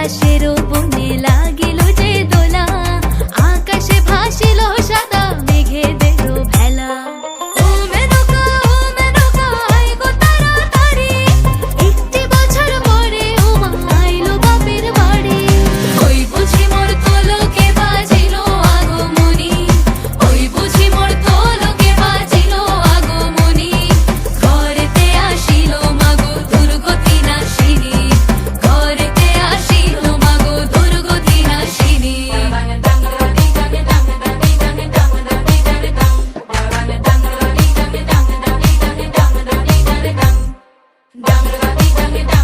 আকাশের বনে Take me, down.